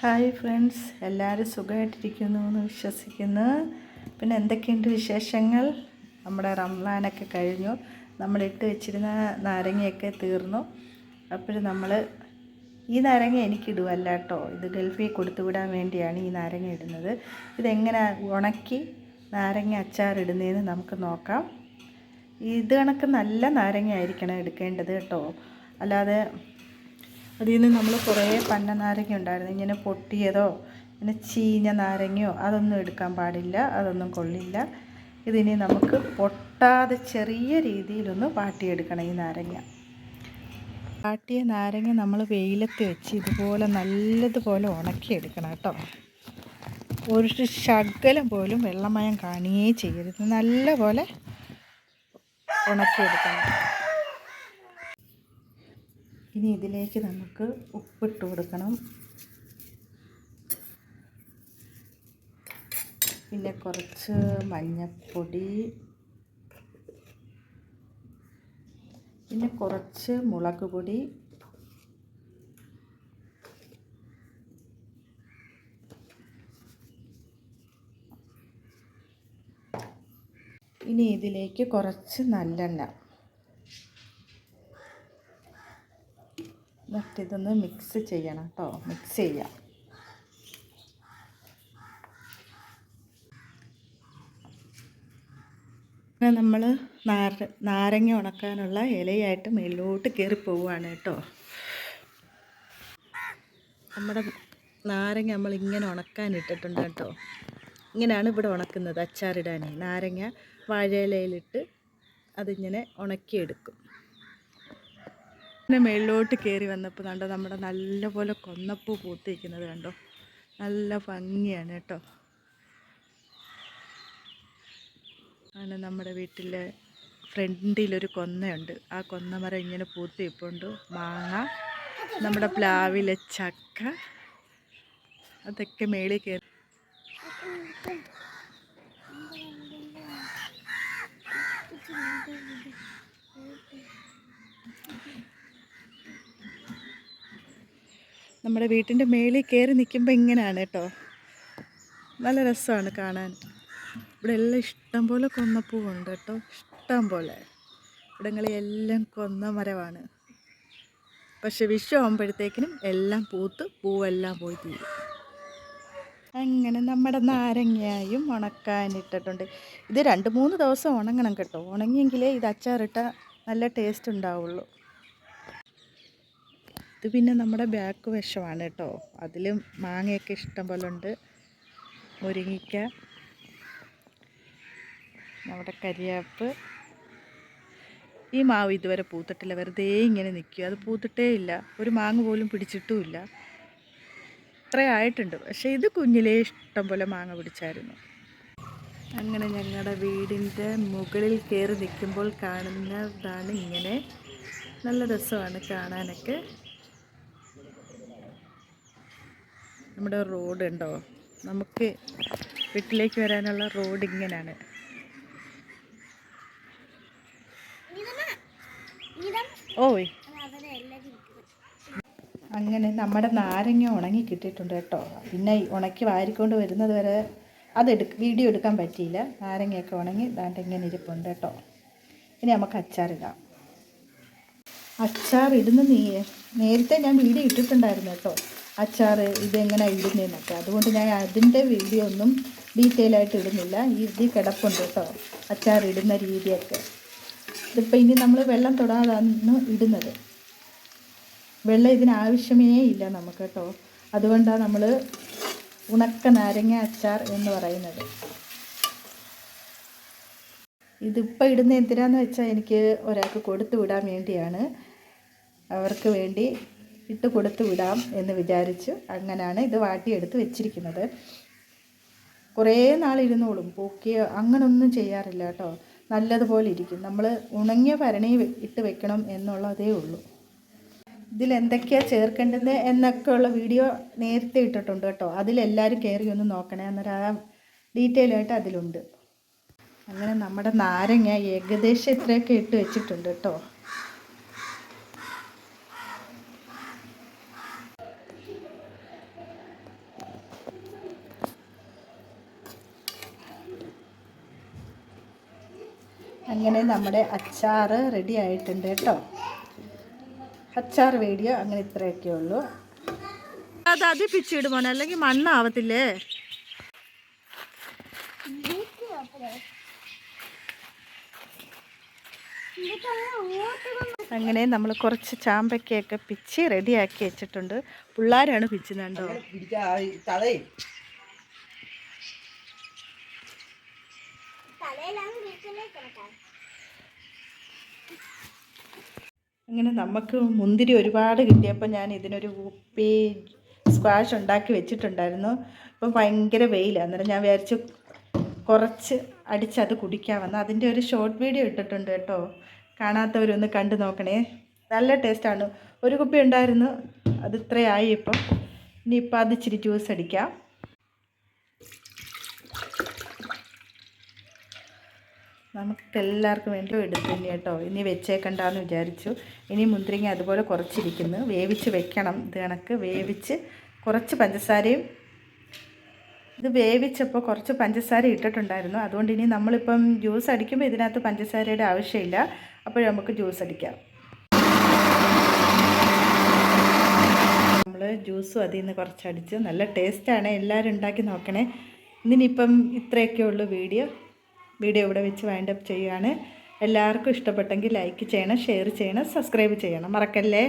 Hi friends എല്ലാവരും സുഖമായിട്ടിരിക്കുന്നു എന്ന് വിശ്വസിക്കുന്നു. പിന്നെ എന്തൊക്കെയുണ്ട് വിശേഷങ്ങൾ? നമ്മുടെ റംലാനൊക്കെ കഴിഞ്ഞു. നമ്മൾ ഇട്ട് വെച്ചിരുന്ന നാരങ്ങയൊക്കെ തീർന്നു. അപ്പോൾ നമ്മൾ ഈ നാരങ്ങ എനിക്കിടുവല്ല കേട്ടോ. ഇത് ഗൾഫിൽ കൊടുത്തു വിടാൻ വേണ്ടിയാണ് ഈ നാരങ്ങ ഇടുന്നത്. ഇതെങ്ങനെ ഉണക്കി നാരങ്ങ അച്ചാറിടുന്നതെന്ന് നമുക്ക് നോക്കാം. ഇത് കണക്ക് നല്ല നാരങ്ങ ആയിരിക്കണം എടുക്കേണ്ടത് കേട്ടോ. അല്ലാതെ അതിൽ നിന്ന് നമ്മൾ കുറേ പന്ന നാരങ്ങ ഉണ്ടായിരുന്നു. ഇങ്ങനെ പൊട്ടിയതോ ഇങ്ങനെ ചീഞ്ഞ നാരങ്ങയോ അതൊന്നും എടുക്കാൻ പാടില്ല അതൊന്നും കൊള്ളില്ല. ഇതിനെ നമുക്ക് പൊട്ടാതെ ചെറിയ രീതിയിലൊന്ന് വാട്ടിയെടുക്കണം ഈ നാരങ്ങ. വാട്ടിയ നാരങ്ങ നമ്മൾ വെയിലത്ത് വെച്ച് ഇതുപോലെ നല്ലതുപോലെ ഉണക്കിയെടുക്കണം കേട്ടോ. ഒരു ശകലം പോലും വെള്ളമയം കാണുകയേ ചെയ്യരുത്. നല്ലപോലെ ഉണക്കിയെടുക്കണം. ഇനി ഇതിലേക്ക് നമുക്ക് ഉപ്പിട്ട് കൊടുക്കണം. പിന്നെ കുറച്ച് മഞ്ഞൾപ്പൊടി പിന്നെ കുറച്ച് മുളക് പൊടി. ഇനി ഇതിലേക്ക് കുറച്ച് നല്ലെണ്ണ. എന്നിട്ട് ഇതൊന്ന് മിക്സ് ചെയ്യണം കേട്ടോ. മിക്സ് ചെയ്യാം. പിന്നെ നമ്മൾ നാര നാരങ്ങ ഉണക്കാനുള്ള ഇലയായിട്ട് മേലോട്ട് കയറി പോവുകയാണ് കേട്ടോ. നമ്മുടെ നാരങ്ങ നമ്മൾ ഇങ്ങനെ ഉണക്കാൻ ഇട്ടിട്ടുണ്ട് കേട്ടോ. ഇങ്ങനെയാണ് ഇവിടെ ഉണക്കുന്നത് അച്ചാറിടാൻ. നാരങ്ങ വാഴയിലയിലിട്ട് അതിങ്ങനെ ഉണക്കിയെടുക്കും. പിന്നെ മേളിലോട്ട് കയറി വന്നപ്പോൾ കണ്ടോ നമ്മുടെ നല്ലപോലെ കൊന്നപ്പൂ പൂത്തിരിക്കുന്നത് കണ്ടോ? നല്ല ഭംഗിയാണ് കേട്ടോ. ആണ് നമ്മുടെ വീട്ടിലെ ഫ്രണ്ടിലൊരു കൊന്നയുണ്ട്. ആ കൊന്നമരം ഇങ്ങനെ പൂത്തി ഇപ്പോണ്ട് മാങ്ങ നമ്മുടെ പ്ലാവിലെ ചക്ക അതൊക്കെ മേളിൽ കയറി നമ്മുടെ വീട്ടിന്റെ മേളിൽ കയറി നിൽക്കുമ്പോൾ ഇങ്ങനെയാണ് കേട്ടോ. നല്ല രസമാണ് കാണാൻ. ഇവിടെ എല്ലാം ഇഷ്ടം പോലെ കൊന്നപ്പൂവുണ്ട് കേട്ടോ. ഇഷ്ടം പോലെ. ഇവിടങ്ങളിലെല്ലാം കൊന്ന മരമാണ്. പക്ഷെ വിഷു ആകുമ്പോഴത്തേക്കിനും എല്ലാം പൂത്ത് പൂവെല്ലാം പോയി തീരും. അങ്ങനെ നമ്മുടെ നാരങ്ങയായും ഉണക്കാനിട്ടിട്ടുണ്ട് ഇത് രണ്ട് മൂന്ന് ദിവസം ഉണങ്ങണം കേട്ടോ. ഉണങ്ങിയെങ്കിലേ ഇത് അച്ചാറിട്ട നല്ല ടേസ്റ്റ് ഉണ്ടാവുള്ളൂ. ഇത് പിന്നെ നമ്മുടെ ബാക്ക് വശമാണ് കേട്ടോ. അതിലും മാങ്ങയൊക്കെ ഇഷ്ടം പോലെ ഉണ്ട്. മുരിങ്ങിക്ക നമ്മുടെ കരിയാപ്പ്. ഈ മാവ് ഇതുവരെ പൂത്തിട്ടില്ല. വെറുതെ ഇങ്ങനെ നിൽക്കുക. അത് പൂത്തിട്ടേ ഇല്ല. ഒരു മാങ്ങ പോലും പിടിച്ചിട്ടുമില്ല ഇത്ര ആയിട്ടുണ്ട്. പക്ഷേ ഇത് കുഞ്ഞിലേ ഇഷ്ടം പോലെ മാങ്ങ പിടിച്ചായിരുന്നു. അങ്ങനെ ഞങ്ങളുടെ വീടിന്റെ മുകളിൽ കയറി നിൽക്കുമ്പോൾ കാണുന്നതാണ് ഇങ്ങനെ നല്ല രസമാണ് കാണാനൊക്കെ. നമ്മുടെ റോഡ് ഉണ്ടോ? നമുക്ക് വീട്ടിലേക്ക് വരാനുള്ള റോഡ് ഇങ്ങനെയാണ് ഓയ്. അങ്ങനെ നമ്മുടെ നാരങ്ങ ഉണങ്ങി കിട്ടിയിട്ടുണ്ട് കേട്ടോ. പിന്നെ ഉണക്കി വാരിക്കൊണ്ട് വരുന്നത് വരെ അത് എടുക്ക വീഡിയോ എടുക്കാൻ പറ്റിയില്ല. നാരങ്ങയൊക്കെ ഉണങ്ങി ദാണ്ട് ഇങ്ങനെ ഇരിപ്പുണ്ട് കേട്ടോ. ഇനി നമുക്ക് അച്ചാറിടാം അച്ചാർ ഇടുന്ന നീ നേരത്തെ ഞാൻ വീഡിയോ ഇട്ടിട്ടുണ്ടായിരുന്നു കേട്ടോ. അച്ചാർ ഇതെങ്ങനെ ഇടുന്നതെന്നൊക്കെ അതുകൊണ്ട് ഞാൻ അതിന്റെ വീഡിയോ ഒന്നും ഡീറ്റെയിൽ ആയിട്ട് ഇടുന്നില്ല. ഇത് കിടപ്പുണ്ട് കേട്ടോ. അച്ചാർ ഇടുന്ന രീതിയൊക്കെ. ഇതിപ്പോൾ ഇനി നമ്മൾ വെള്ളം തൊടാതാണ് ഇടുന്നത്. വെള്ളം ഇതിനാവശ്യമേ ഇല്ല നമുക്ക് കേട്ടോ. അതുകൊണ്ടാണ് നമ്മൾ ഉണക്ക നാരങ്ങ അച്ചാർ എന്ന് പറയുന്നത്. ഇതിപ്പോൾ ഇടുന്ന എന്തിനാന്ന് വെച്ചാൽ എനിക്ക് ഒരാൾക്ക് കൊടുത്തു വിടാൻ വേണ്ടിയാണ്. അവർക്ക് വേണ്ടി ഇട്ട് കൊടുത്തു വിടാം എന്ന് വിചാരിച്ചു അങ്ങനെയാണ് ഇത് വാട്ടിയെടുത്ത് വെച്ചിരിക്കുന്നത്. കുറേ നാൾ നാളിരുന്നോളും പൂക്കിയോ അങ്ങനൊന്നും ചെയ്യാറില്ല കേട്ടോ. നല്ലതുപോലെ ഇരിക്കും. നമ്മൾ ഉണങ്ങിയ ഭരണി ഇട്ട് വെക്കണം എന്നുള്ളതേ ഉള്ളൂ. ഇതിൽ എന്തൊക്കെയാണ് ചേർക്കേണ്ടത് എന്നൊക്കെയുള്ള വീഡിയോ നേരത്തെ ഇട്ടിട്ടുണ്ട് കേട്ടോ. അതിലെല്ലാവരും കയറി ഒന്ന് നോക്കണേ. അന്നേരം ആ ഡീറ്റെയിൽ ആയിട്ട് അതിലുണ്ട്. അങ്ങനെ നമ്മുടെ നാരങ്ങ ഏകദേശം ഇത്രയൊക്കെ ഇട്ട് വെച്ചിട്ടുണ്ട് കേട്ടോ. അങ്ങനെ നമ്മുടെ അച്ചാർ റെഡി ആയിട്ടുണ്ട് കേട്ടോ. അച്ചാർ വീഡിയോ അങ്ങനെ ഇത്രയൊക്കെ ഉള്ളൂ. അത് അത് പിച്ചിടും അല്ലെങ്കിൽ മണ്ണാവത്തില്ലേ? അങ്ങനെ നമ്മൾ കുറച്ച് ചാമ്പയ്ക്കൊക്കെ പിച്ച് റെഡിയാക്കി വെച്ചിട്ടുണ്ട്. പിള്ളേരാണ് പിച്ചുന്നുണ്ടോ തലേ അങ്ങനെ നമുക്ക് മുന്തിരി ഒരുപാട് കിട്ടിയപ്പോൾ ഞാൻ ഇതിനൊരു ഉപ്പി സ്ക്വാഷ് ഉണ്ടാക്കി വെച്ചിട്ടുണ്ടായിരുന്നു. ഇപ്പം ഭയങ്കര വെയിലാണ് അന്നേരം ഞാൻ വിചാരിച്ചു കുറച്ച് അടിച്ചത് കുടിക്കാമെന്ന് അതിന്റെ ഒരു ഷോർട്ട് വീഡിയോ ഇട്ടിട്ടുണ്ട് കേട്ടോ. കാണാത്തവരൊന്ന് കണ്ടു നോക്കണേ. നല്ല ടേസ്റ്റാണ് ഒരു കുപ്പി ഉണ്ടായിരുന്നു. അത് ഇത്രയായി ഇപ്പം. ഇനിയിപ്പോൾ അത് ഇച്ചിരി ജ്യൂസ് അടിക്കാം. നമുക്ക് എല്ലാവർക്കും വേണ്ടി എടുത്തില്ല കേട്ടോ. ഇനി വെച്ചേക്കണ്ടെന്ന് വിചാരിച്ചു. ഇനി മുന്തിരിങ്ങ അതുപോലെ കുറച്ചിരിക്കുന്നു. വേവിച്ച് വെക്കണം. ഇത് കണക്ക് വേവിച്ച് കുറച്ച് പഞ്ചസാരയും ഇത് വേവിച്ചപ്പോൾ കുറച്ച് പഞ്ചസാര ഇട്ടിട്ടുണ്ടായിരുന്നു. അതുകൊണ്ട് ഇനി നമ്മളിപ്പം ജ്യൂസ് അടിക്കുമ്പോൾ ഇതിനകത്ത് പഞ്ചസാരയുടെ ആവശ്യമില്ല. അപ്പോഴും നമുക്ക് ജ്യൂസ് അടിക്കാം. നമ്മൾ ജ്യൂസും അതിൽ നിന്ന് കുറച്ചടിച്ച് നല്ല ടേസ്റ്റാണ്. എല്ലാവരും ഉണ്ടാക്കി നോക്കണേ. ഇന്നിനിപ്പം ഇത്രയൊക്കെ ഉള്ളൂ വീഡിയോ. വീഡിയോ ഇവിടെ വെച്ച് വൈൻഡ് അപ്പ് ചെയ്യുകയാണ് എല്ലാവർക്കും ഇഷ്ടപ്പെട്ടെങ്കിൽ ലൈക്ക് ചെയ്യണം ഷെയർ ചെയ്യണം സബ്സ്ക്രൈബ് ചെയ്യണം. മറക്കല്ലേ?